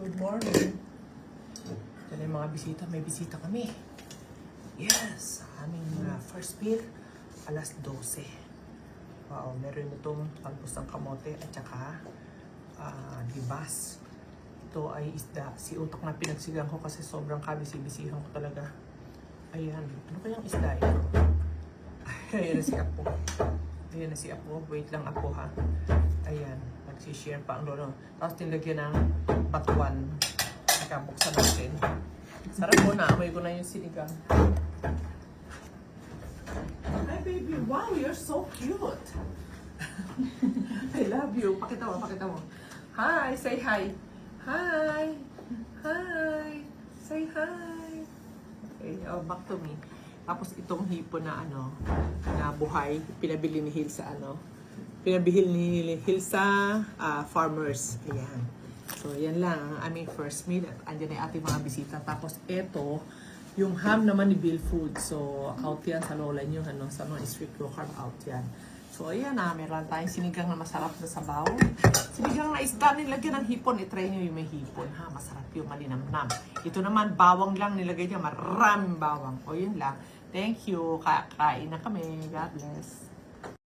Good morning. Ito mga bisita. May bisita kami. Yes! Aming uh, first meal, alas 12. Wow, meron itong talbos ng kamote at saka ah, libas. Ito ay isda. Si utak na pinagsigang ko kasi sobrang kabisi-bisihan ko talaga. Ayan. Ano kayang isda ito? Ayan na si Apo. Ayan na si Apo. Wait lang Apo ha. Ayan. Nagsishare pa ang lolo. Tapos tinlagyan ng batuan. Nakabuksan natin. Sarap po na. Amoy ko na yung sinigang. Hi baby. Wow, you're so cute. I love you. Pakita mo, pakita mo. Hi, say hi. Hi. Hi. Say hi. Okay, oh, back to me. Tapos itong hipon na ano, na buhay, pinabili ni Hill sa ano, pinabili ni Hill sa ah, farmers. Ayan. So, yan lang ang aming first meal. At andyan na ating mga bisita. Tapos ito, yung ham naman ni Bill Food. So, out yan sa lola nyo, ano, sa mga street low carb out yan. So, ayan na, meron tayong sinigang na masarap na sabaw. Sinigang na isda, nilagyan ng hipon. I-try nyo yung may hipon, ha? Masarap yung malinamnam. Ito naman, bawang lang nilagay niya. Maraming bawang. O, yun lang. Thank you. Kakain na kami. God bless.